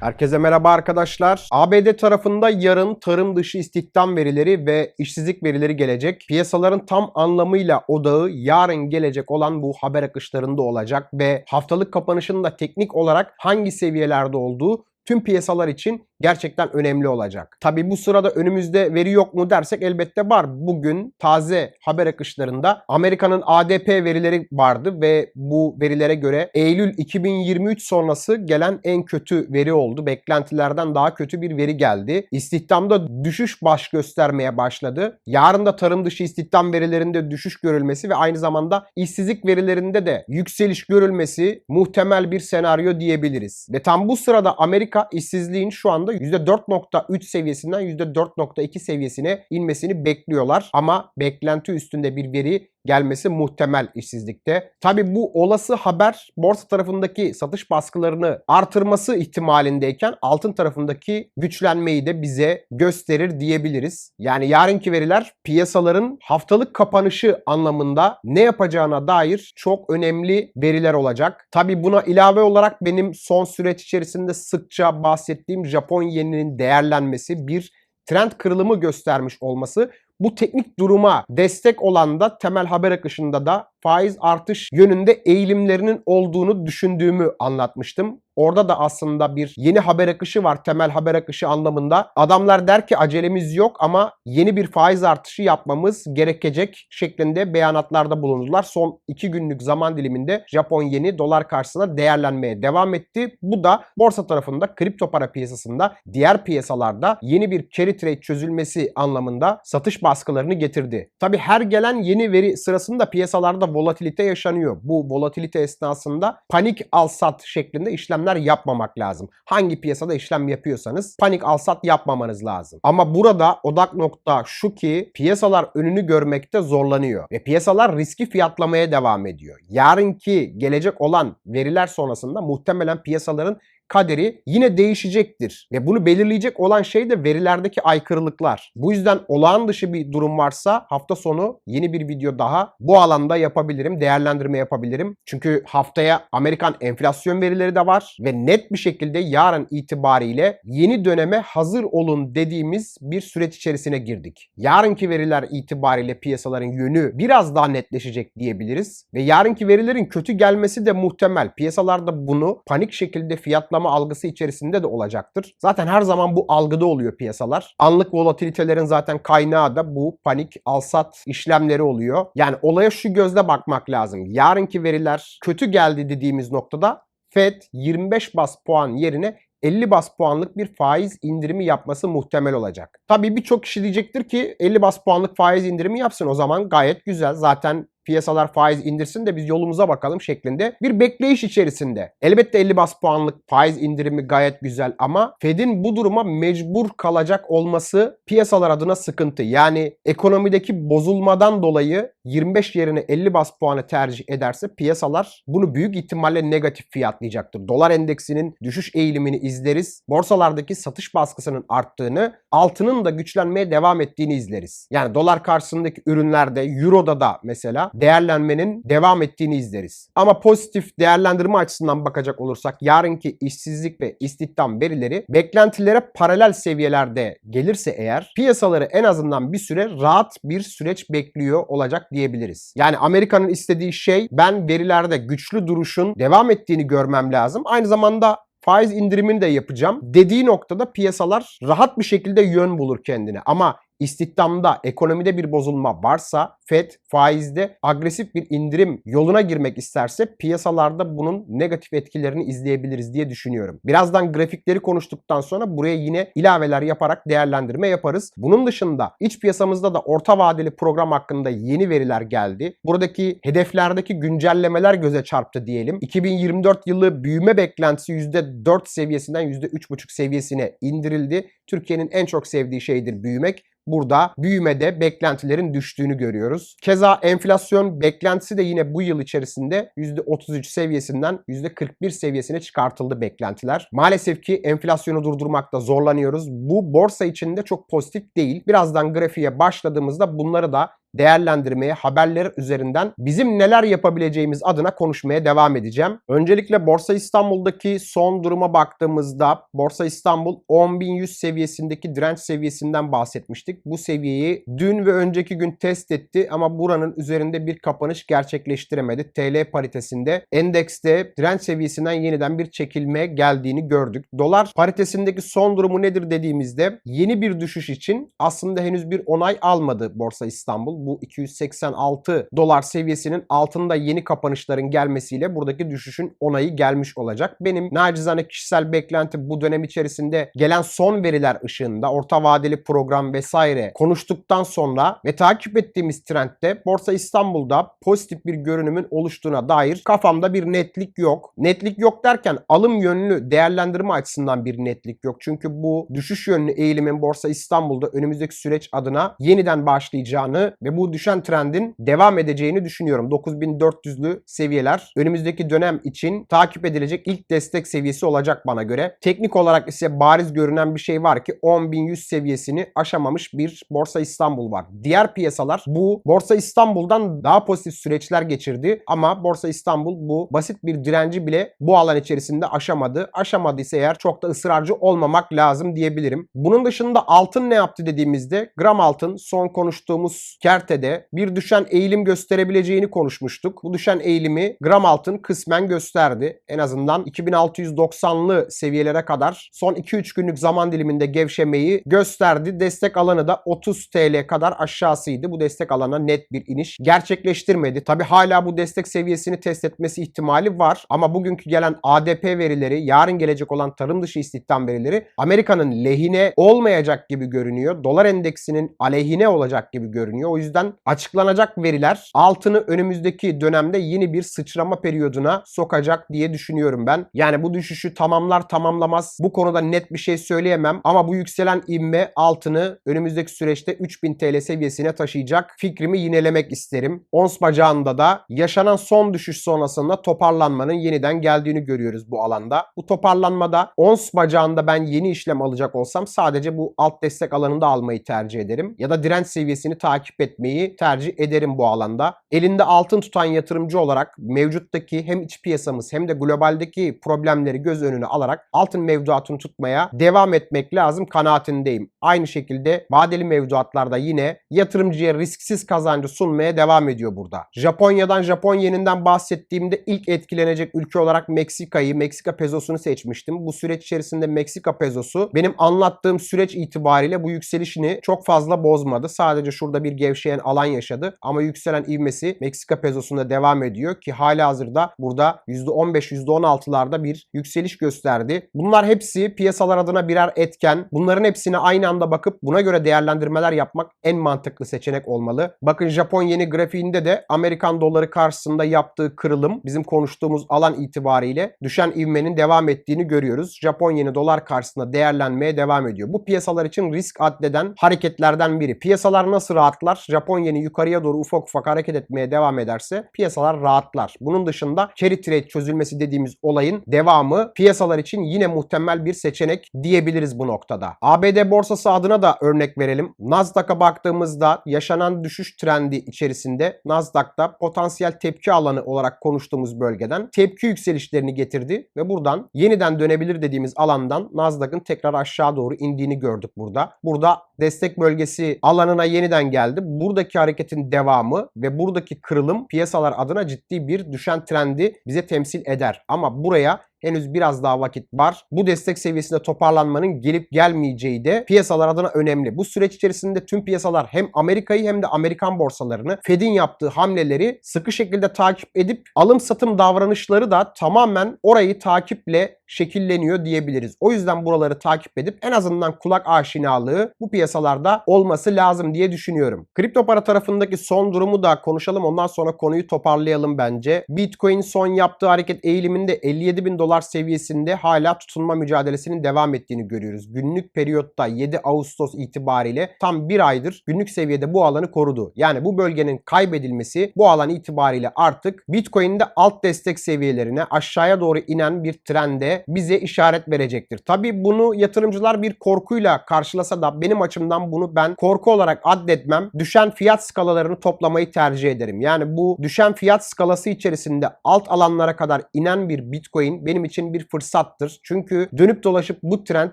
Herkese merhaba arkadaşlar. ABD tarafında yarın tarım dışı istihdam verileri ve işsizlik verileri gelecek. Piyasaların tam anlamıyla odağı yarın gelecek olan bu haber akışlarında olacak ve haftalık kapanışında teknik olarak hangi seviyelerde olduğu tüm piyasalar için gerçekten önemli olacak. Tabi bu sırada önümüzde veri yok mu dersek elbette var. Bugün taze haber akışlarında Amerika'nın ADP verileri vardı ve bu verilere göre Eylül 2023 sonrası gelen en kötü veri oldu. Beklentilerden daha kötü bir veri geldi. İstihdamda düşüş baş göstermeye başladı. Yarın da tarım dışı istihdam verilerinde düşüş görülmesi ve aynı zamanda işsizlik verilerinde de yükseliş görülmesi muhtemel bir senaryo diyebiliriz. Ve tam bu sırada Amerika işsizliğin şu anda %4.3 seviyesinden %4.2 seviyesine inmesini bekliyorlar. Ama beklenti üstünde bir veri gelmesi muhtemel işsizlikte. Tabi bu olası haber borsa tarafındaki satış baskılarını artırması ihtimalindeyken altın tarafındaki güçlenmeyi de bize gösterir diyebiliriz. Yani yarınki veriler piyasaların haftalık kapanışı anlamında ne yapacağına dair çok önemli veriler olacak. Tabi buna ilave olarak benim son süreç içerisinde sıkça bahsettiğim Japon yeninin değerlenmesi bir trend kırılımı göstermiş olması bu teknik duruma destek olan da temel haber akışında da faiz artış yönünde eğilimlerinin olduğunu düşündüğümü anlatmıştım. Orada da aslında bir yeni haber akışı var temel haber akışı anlamında. Adamlar der ki acelemiz yok ama yeni bir faiz artışı yapmamız gerekecek şeklinde beyanatlarda bulundular. Son iki günlük zaman diliminde Japon yeni dolar karşısında değerlenmeye devam etti. Bu da borsa tarafında kripto para piyasasında diğer piyasalarda yeni bir carry trade çözülmesi anlamında satış baskılarını getirdi. Tabi her gelen yeni veri sırasında piyasalarda volatilite yaşanıyor. Bu volatilite esnasında panik al sat şeklinde işlemler yapmamak lazım. Hangi piyasada işlem yapıyorsanız panik al sat yapmamanız lazım. Ama burada odak nokta şu ki piyasalar önünü görmekte zorlanıyor ve piyasalar riski fiyatlamaya devam ediyor. Yarınki gelecek olan veriler sonrasında muhtemelen piyasaların kaderi yine değişecektir. Ve bunu belirleyecek olan şey de verilerdeki aykırılıklar. Bu yüzden olağan dışı bir durum varsa hafta sonu yeni bir video daha bu alanda yapabilirim, değerlendirme yapabilirim. Çünkü haftaya Amerikan enflasyon verileri de var ve net bir şekilde yarın itibariyle yeni döneme hazır olun dediğimiz bir süreç içerisine girdik. Yarınki veriler itibariyle piyasaların yönü biraz daha netleşecek diyebiliriz ve yarınki verilerin kötü gelmesi de muhtemel. Piyasalarda bunu panik şekilde fiyatlama patlama algısı içerisinde de olacaktır. Zaten her zaman bu algıda oluyor piyasalar. Anlık volatilitelerin zaten kaynağı da bu panik alsat işlemleri oluyor. Yani olaya şu gözle bakmak lazım. Yarınki veriler kötü geldi dediğimiz noktada Fed 25 bas puan yerine 50 bas puanlık bir faiz indirimi yapması muhtemel olacak. Tabii birçok kişi diyecektir ki 50 bas puanlık faiz indirimi yapsın o zaman gayet güzel. Zaten piyasalar faiz indirsin de biz yolumuza bakalım şeklinde bir bekleyiş içerisinde. Elbette 50 bas puanlık faiz indirimi gayet güzel ama Fed'in bu duruma mecbur kalacak olması piyasalar adına sıkıntı. Yani ekonomideki bozulmadan dolayı 25 yerine 50 bas puanı tercih ederse piyasalar bunu büyük ihtimalle negatif fiyatlayacaktır. Dolar endeksinin düşüş eğilimini izleriz. Borsalardaki satış baskısının arttığını, altının da güçlenmeye devam ettiğini izleriz. Yani dolar karşısındaki ürünlerde, euroda da mesela değerlenmenin devam ettiğini izleriz. Ama pozitif değerlendirme açısından bakacak olursak yarınki işsizlik ve istihdam verileri beklentilere paralel seviyelerde gelirse eğer piyasaları en azından bir süre rahat bir süreç bekliyor olacak diyebiliriz. Yani Amerika'nın istediği şey ben verilerde güçlü duruşun devam ettiğini görmem lazım. Aynı zamanda faiz indirimini de yapacağım dediği noktada piyasalar rahat bir şekilde yön bulur kendine. Ama istihdamda, ekonomide bir bozulma varsa Fed faizde agresif bir indirim yoluna girmek isterse piyasalarda bunun negatif etkilerini izleyebiliriz diye düşünüyorum. Birazdan grafikleri konuştuktan sonra buraya yine ilaveler yaparak değerlendirme yaparız. Bunun dışında iç piyasamızda da orta vadeli program hakkında yeni veriler geldi. Buradaki hedeflerdeki güncellemeler göze çarptı diyelim. 2024 yılı büyüme beklentisi %4 seviyesinden %3,5 seviyesine indirildi. Türkiye'nin en çok sevdiği şeydir büyümek burada büyümede beklentilerin düştüğünü görüyoruz. Keza enflasyon beklentisi de yine bu yıl içerisinde %33 seviyesinden %41 seviyesine çıkartıldı beklentiler. Maalesef ki enflasyonu durdurmakta zorlanıyoruz. Bu borsa içinde çok pozitif değil. Birazdan grafiğe başladığımızda bunları da değerlendirmeye, haberler üzerinden bizim neler yapabileceğimiz adına konuşmaya devam edeceğim. Öncelikle Borsa İstanbul'daki son duruma baktığımızda Borsa İstanbul 10.100 seviyesindeki direnç seviyesinden bahsetmiştik. Bu seviyeyi dün ve önceki gün test etti ama buranın üzerinde bir kapanış gerçekleştiremedi. TL paritesinde endekste direnç seviyesinden yeniden bir çekilme geldiğini gördük. Dolar paritesindeki son durumu nedir dediğimizde yeni bir düşüş için aslında henüz bir onay almadı Borsa İstanbul. Bu 286 dolar seviyesinin altında yeni kapanışların gelmesiyle buradaki düşüşün onayı gelmiş olacak. Benim nacizane kişisel beklenti bu dönem içerisinde gelen son veriler ışığında orta vadeli program vesaire konuştuktan sonra ve takip ettiğimiz trendde Borsa İstanbul'da pozitif bir görünümün oluştuğuna dair kafamda bir netlik yok. Netlik yok derken alım yönlü değerlendirme açısından bir netlik yok. Çünkü bu düşüş yönlü eğilimin Borsa İstanbul'da önümüzdeki süreç adına yeniden başlayacağını ve bu düşen trendin devam edeceğini düşünüyorum. 9400'lü seviyeler önümüzdeki dönem için takip edilecek ilk destek seviyesi olacak bana göre. Teknik olarak ise bariz görünen bir şey var ki 10.100 seviyesini aşamamış bir Borsa İstanbul var. Diğer piyasalar bu Borsa İstanbul'dan daha pozitif süreçler geçirdi ama Borsa İstanbul bu basit bir direnci bile bu alan içerisinde aşamadı. Aşamadıysa eğer çok da ısrarcı olmamak lazım diyebilirim. Bunun dışında altın ne yaptı dediğimizde gram altın son konuştuğumuz kertede bir düşen eğilim gösterebileceğini konuşmuştuk. Bu düşen eğilimi gram altın kısmen gösterdi. En azından 2690'lı seviyelere kadar son 2-3 günlük zaman diliminde gevşemeyi gösterdi. Destek alanı da 30 TL kadar aşağısıydı. Bu destek alana net bir iniş gerçekleştirmedi. Tabi hala bu destek seviyesini test etmesi ihtimali var ama bugünkü gelen ADP verileri, yarın gelecek olan tarım dışı istihdam verileri Amerika'nın lehine olmayacak gibi görünüyor. Dolar endeksinin aleyhine olacak gibi görünüyor. O yüzden açıklanacak veriler altını önümüzdeki dönemde yeni bir sıçrama periyoduna sokacak diye düşünüyorum ben. Yani bu düşüşü tamamlar tamamlamaz. Bu konuda net bir şey söyleyemem ama bu yükselen inme altını önümüzdeki süreçte 3000 TL seviyesine taşıyacak fikrimi yinelemek isterim. Ons bacağında da yaşanan son düşüş sonrasında toparlanmanın yeniden geldiğini görüyoruz bu alanda. Bu toparlanmada ons bacağında ben yeni işlem alacak olsam sadece bu alt destek alanında almayı tercih ederim. Ya da direnç seviyesini takip etmeyi tercih ederim bu alanda. Elinde altın tutan yatırımcı olarak mevcuttaki hem iç piyasamız hem de globaldeki problemleri göz önüne alarak altın mevduatını tutmaya devam etmek lazım kanaatindeyim. Aynı şekilde vadeli mevduatlarda yine yatırımcıya risksiz kazancı sunmaya devam ediyor burada. Japonya'dan Japon yeninden bahsettiğimde ilk etkilenecek ülke olarak Meksika'yı, Meksika pezosunu seçmiştim. Bu süreç içerisinde Meksika pezosu benim anlattığım süreç itibariyle bu yükselişini çok fazla bozmadı. Sadece şurada bir gevşeyen alan yaşadı ama yükselen ivmesi Meksika pezosunda devam ediyor ki hala hazırda burada %15 %16'larda bir yükseliş gösterdi. Bunlar hepsi piyasalar adına birer etken. Bunların hepsine aynı anda bakıp buna göre değerlendirmeler yapmak en mantıklı seçenek olmalı. Bakın Japon yeni grafiğinde de Amerikan doları karşısında yaptığı kırılım bizim konuştuğumuz alan itibariyle düşen ivmenin devam ettiğini görüyoruz. Japon yeni dolar karşısında değerlenmeye devam ediyor. Bu piyasalar için risk addeden hareketlerden biri. Piyasalar nasıl rahatlar? Japon yeni yukarıya doğru ufak ufak hareket etmeye devam ederse piyasalar rahatlar. Bunun dışında carry trade çözülmesi dediğimiz olayın devamı piyasalar için yine muhtemel bir seçenek diyebiliriz bu noktada. ABD borsası adına da örnek verelim. Nasdaq'a baktığımızda yaşanan düşüş trendi içerisinde Nasdaq'ta potansiyel tepki alanı olarak konuştuğumuz bölgeden tepki yükselişlerini getirdi ve buradan yeniden dönebilir dediğimiz alandan Nasdaq'ın tekrar aşağı doğru indiğini gördük burada. Burada destek bölgesi alanına yeniden geldi. Buradaki hareketin devamı ve buradaki kırılım piyasalar adına ciddi bir düşen trendi bize temsil eder. Ama buraya henüz biraz daha vakit var. Bu destek seviyesinde toparlanmanın gelip gelmeyeceği de piyasalar adına önemli. Bu süreç içerisinde tüm piyasalar hem Amerika'yı hem de Amerikan borsalarını Fed'in yaptığı hamleleri sıkı şekilde takip edip alım satım davranışları da tamamen orayı takiple şekilleniyor diyebiliriz. O yüzden buraları takip edip en azından kulak aşinalığı bu piyasalarda olması lazım diye düşünüyorum. Kripto para tarafındaki son durumu da konuşalım. Ondan sonra konuyu toparlayalım bence. Bitcoin son yaptığı hareket eğiliminde 57 bin dolar dolar seviyesinde hala tutunma mücadelesinin devam ettiğini görüyoruz. Günlük periyotta 7 Ağustos itibariyle tam bir aydır günlük seviyede bu alanı korudu. Yani bu bölgenin kaybedilmesi bu alan itibariyle artık Bitcoin'de alt destek seviyelerine aşağıya doğru inen bir trende bize işaret verecektir. Tabi bunu yatırımcılar bir korkuyla karşılasa da benim açımdan bunu ben korku olarak addetmem. Düşen fiyat skalalarını toplamayı tercih ederim. Yani bu düşen fiyat skalası içerisinde alt alanlara kadar inen bir Bitcoin benim için bir fırsattır. Çünkü dönüp dolaşıp bu trend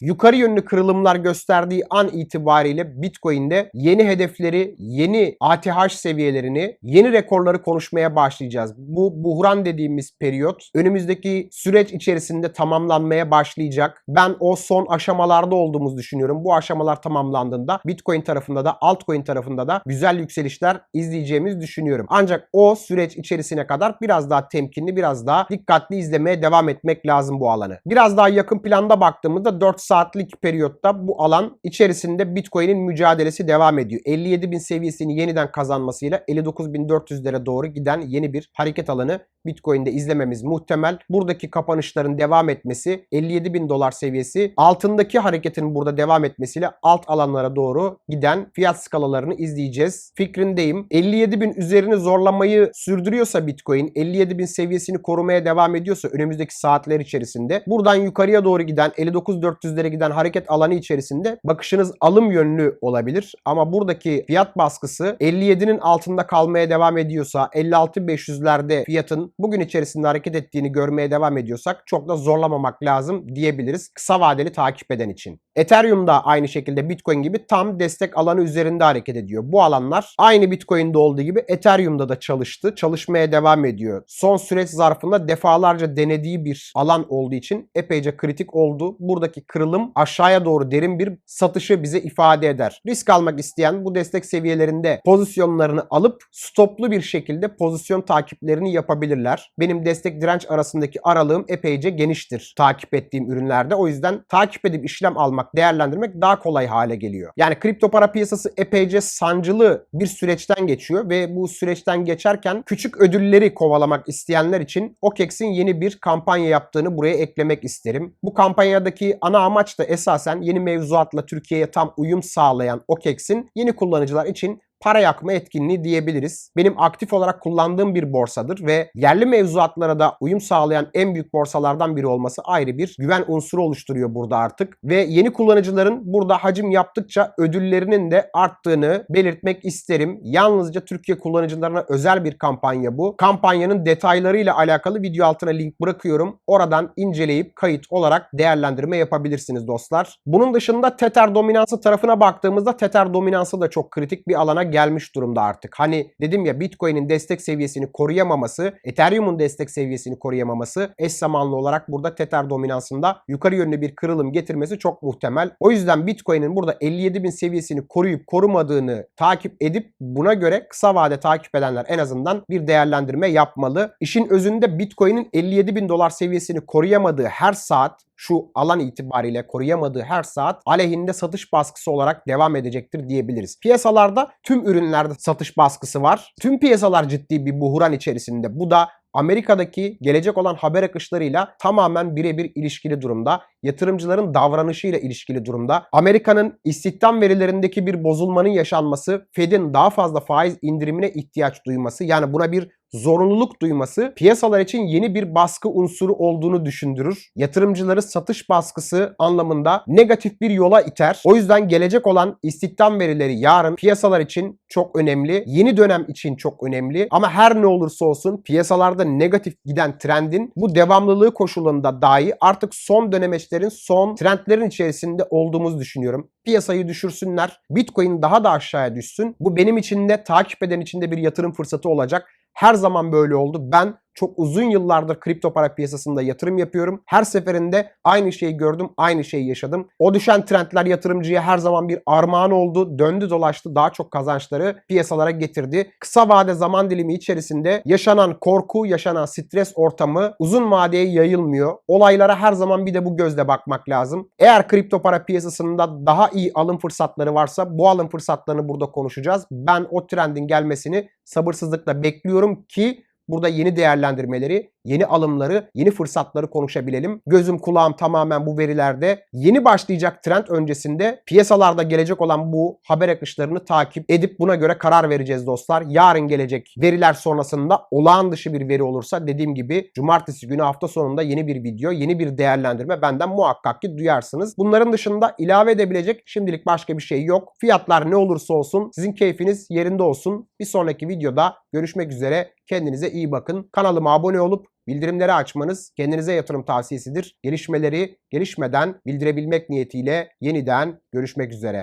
yukarı yönlü kırılımlar gösterdiği an itibariyle Bitcoin'de yeni hedefleri, yeni ATH seviyelerini, yeni rekorları konuşmaya başlayacağız. Bu buhran dediğimiz periyot önümüzdeki süreç içerisinde tamamlanmaya başlayacak. Ben o son aşamalarda olduğumuzu düşünüyorum. Bu aşamalar tamamlandığında Bitcoin tarafında da altcoin tarafında da güzel yükselişler izleyeceğimizi düşünüyorum. Ancak o süreç içerisine kadar biraz daha temkinli, biraz daha dikkatli izlemeye devam etmek lazım bu alanı. Biraz daha yakın planda baktığımızda 4 saatlik periyotta bu alan içerisinde Bitcoin'in mücadelesi devam ediyor. 57 bin seviyesini yeniden kazanmasıyla 59.400'lere doğru giden yeni bir hareket alanı Bitcoin'de izlememiz muhtemel. Buradaki kapanışların devam etmesi 57 bin dolar seviyesi altındaki hareketin burada devam etmesiyle alt alanlara doğru giden fiyat skalalarını izleyeceğiz. Fikrindeyim. 57 bin üzerini zorlamayı sürdürüyorsa Bitcoin 57 bin seviyesini korumaya devam ediyorsa önümüzdeki saatler içerisinde buradan yukarıya doğru giden 59.400'lere giden hareket alanı içerisinde bakışınız alım yönlü olabilir. Ama buradaki fiyat baskısı 57'nin altında kalmaya devam ediyorsa 56.500'lerde fiyatın bugün içerisinde hareket ettiğini görmeye devam ediyorsak çok da zorlamamak lazım diyebiliriz kısa vadeli takip eden için. Ethereum da aynı şekilde Bitcoin gibi tam destek alanı üzerinde hareket ediyor. Bu alanlar aynı Bitcoin'de olduğu gibi Ethereum'da da çalıştı. Çalışmaya devam ediyor. Son süreç zarfında defalarca denediği bir alan olduğu için epeyce kritik oldu. Buradaki kırılım aşağıya doğru derin bir satışı bize ifade eder. Risk almak isteyen bu destek seviyelerinde pozisyonlarını alıp stoplu bir şekilde pozisyon takiplerini yapabilirler. Benim destek direnç arasındaki aralığım epeyce geniştir takip ettiğim ürünlerde. O yüzden takip edip işlem almak, değerlendirmek daha kolay hale geliyor. Yani kripto para piyasası epeyce sancılı bir süreçten geçiyor ve bu süreçten geçerken küçük ödülleri kovalamak isteyenler için OKEX'in yeni bir kampanya yaptığını buraya eklemek isterim. Bu kampanyadaki ana amaç da esasen yeni mevzuatla Türkiye'ye tam uyum sağlayan OKEX'in yeni kullanıcılar için para yakma etkinliği diyebiliriz. Benim aktif olarak kullandığım bir borsadır ve yerli mevzuatlara da uyum sağlayan en büyük borsalardan biri olması ayrı bir güven unsuru oluşturuyor burada artık. Ve yeni kullanıcıların burada hacim yaptıkça ödüllerinin de arttığını belirtmek isterim. Yalnızca Türkiye kullanıcılarına özel bir kampanya bu. Kampanyanın detaylarıyla alakalı video altına link bırakıyorum. Oradan inceleyip kayıt olarak değerlendirme yapabilirsiniz dostlar. Bunun dışında Tether dominansı tarafına baktığımızda Tether dominansı da çok kritik bir alana gelmiş durumda artık. Hani dedim ya Bitcoin'in destek seviyesini koruyamaması, Ethereum'un destek seviyesini koruyamaması eş zamanlı olarak burada Tether dominansında yukarı yönlü bir kırılım getirmesi çok muhtemel. O yüzden Bitcoin'in burada 57 bin seviyesini koruyup korumadığını takip edip buna göre kısa vade takip edenler en azından bir değerlendirme yapmalı. İşin özünde Bitcoin'in 57 bin dolar seviyesini koruyamadığı her saat şu alan itibariyle koruyamadığı her saat aleyhinde satış baskısı olarak devam edecektir diyebiliriz. Piyasalarda tüm ürünlerde satış baskısı var. Tüm piyasalar ciddi bir buhran içerisinde. Bu da Amerika'daki gelecek olan haber akışlarıyla tamamen birebir ilişkili durumda. Yatırımcıların davranışıyla ilişkili durumda. Amerika'nın istihdam verilerindeki bir bozulmanın yaşanması, Fed'in daha fazla faiz indirimine ihtiyaç duyması yani buna bir zorunluluk duyması piyasalar için yeni bir baskı unsuru olduğunu düşündürür. Yatırımcıları satış baskısı anlamında negatif bir yola iter. O yüzden gelecek olan istihdam verileri yarın piyasalar için çok önemli. Yeni dönem için çok önemli. Ama her ne olursa olsun piyasalarda negatif giden trendin bu devamlılığı koşulunda dahi artık son dönemeçlerin son trendlerin içerisinde olduğumuzu düşünüyorum. Piyasayı düşürsünler. Bitcoin daha da aşağıya düşsün. Bu benim için de takip eden için de bir yatırım fırsatı olacak. Her zaman böyle oldu. Ben çok uzun yıllardır kripto para piyasasında yatırım yapıyorum. Her seferinde aynı şeyi gördüm, aynı şeyi yaşadım. O düşen trendler yatırımcıya her zaman bir armağan oldu. Döndü dolaştı daha çok kazançları piyasalara getirdi. Kısa vade zaman dilimi içerisinde yaşanan korku, yaşanan stres ortamı uzun vadeye yayılmıyor. Olaylara her zaman bir de bu gözle bakmak lazım. Eğer kripto para piyasasında daha iyi alım fırsatları varsa bu alım fırsatlarını burada konuşacağız. Ben o trendin gelmesini sabırsızlıkla bekliyorum ki Burada yeni değerlendirmeleri, yeni alımları, yeni fırsatları konuşabilelim. Gözüm kulağım tamamen bu verilerde. Yeni başlayacak trend öncesinde piyasalarda gelecek olan bu haber akışlarını takip edip buna göre karar vereceğiz dostlar. Yarın gelecek veriler sonrasında olağan dışı bir veri olursa dediğim gibi cumartesi günü hafta sonunda yeni bir video, yeni bir değerlendirme benden muhakkak ki duyarsınız. Bunların dışında ilave edebilecek şimdilik başka bir şey yok. Fiyatlar ne olursa olsun sizin keyfiniz yerinde olsun. Bir sonraki videoda görüşmek üzere. Kendinize iyi bakın. Kanalıma abone olup bildirimleri açmanız kendinize yatırım tavsiyesidir. Gelişmeleri gelişmeden bildirebilmek niyetiyle yeniden görüşmek üzere.